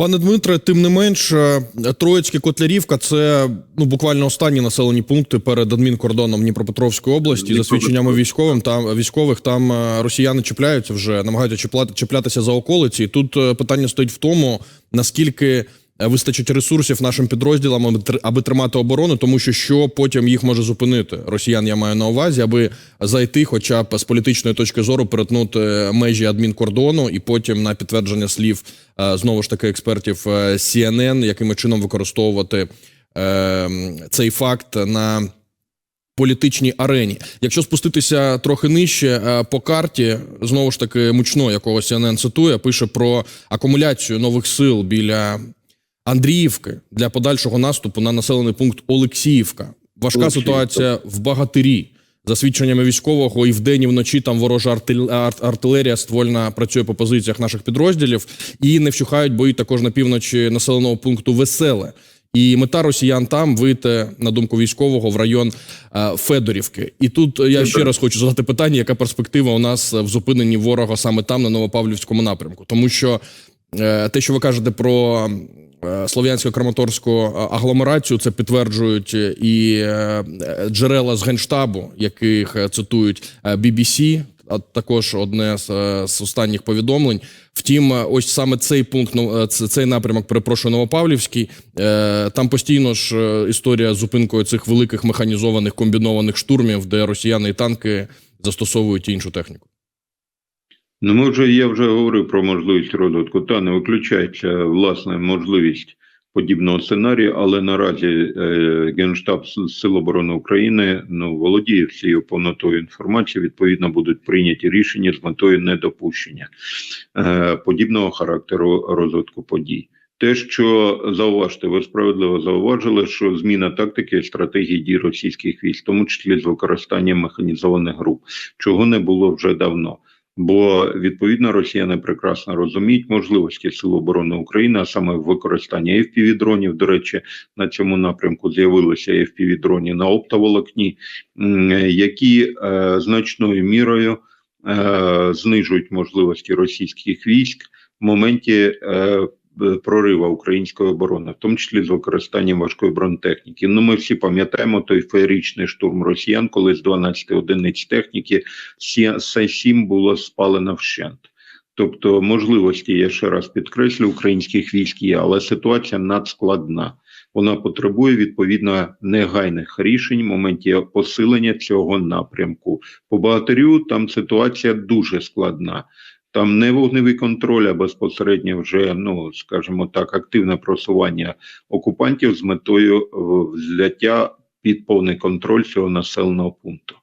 Пане Дмитре, тим не менш, е, Троїцьке Котлярівка це ну буквально останні населені пункти перед адмінкордоном Дніпропетровської області. За свідченнями військовим там військових там е, росіяни чіпляються вже, намагаються чіпляти, чіплятися за околиці. І тут е, питання стоїть в тому, наскільки вистачить ресурсів нашим підрозділам, аби тримати оборону, тому що що потім їх може зупинити. Росіян я маю на увазі, аби зайти, хоча б з політичної точки зору, перетнути межі адмінкордону, і потім на підтвердження слів е, знову ж таки експертів е, CNN, якими чином використовувати е, цей факт на політичній арені. Якщо спуститися трохи нижче е, по карті, знову ж таки мучно, якого CNN цитує, пише про акумуляцію нових сил біля Андріївки для подальшого наступу на населений пункт Олексіївка. Важка Олексіївка. ситуація в Багатирі. За свідченнями військового, і вдень, і вночі там ворожа артилерія ствольна працює по позиціях наших підрозділів, і не вщухають бої також на півночі населеного пункту Веселе. І мета росіян там вийти, на думку військового, в район е, Федорівки. І тут я ще раз хочу задати питання: яка перспектива у нас в зупиненні ворога саме там, на Новопавлівському напрямку? Тому що е, те, що ви кажете про е, слов'янсько-краматорську е, агломерацію, це підтверджують і е, е, джерела з генштабу, яких цитують BBC, а також одне з, останніх повідомлень. Втім, ось саме цей пункт, ну, це- цей напрямок, перепрошую, Новопавлівський. Там постійно ж історія з зупинкою цих великих механізованих комбінованих штурмів, де росіяни і танки застосовують іншу техніку. Ну, ми вже я вже говорив про можливість розвитку. Та не виключається власне можливість подібного сценарію, але наразі е, Генштаб Сил оборони України ну володіє всією повнотою інформації. Відповідно, будуть прийняті рішення з метою недопущення е, подібного характеру розвитку подій. Те, що зауважте, ви справедливо зауважили, що зміна тактики і стратегії дій російських військ, в тому числі з використанням механізованих груп, чого не було вже давно. Бо відповідно росіяни прекрасно розуміють можливості Сил оборони України, а саме в використанні FPV-дронів. До речі, на цьому напрямку з'явилися FPV-дрони на оптоволокні, які е, значною мірою е, знижують можливості російських військ в моменті е, прорива української оборони, в тому числі з використанням важкої бронетехніки. Ну, ми всі пам'ятаємо той феєричний штурм росіян, коли з 12 одиниць техніки С-7 було спалено вщент. Тобто можливості, я ще раз підкреслю, українських військ є, але ситуація надскладна. Вона потребує відповідно негайних рішень в моменті посилення цього напрямку. По багатирю там ситуація дуже складна. Там не вогневий контроль, а безпосередньо вже, ну скажімо так, активне просування окупантів з метою е, взяття під повний контроль цього населеного пункту.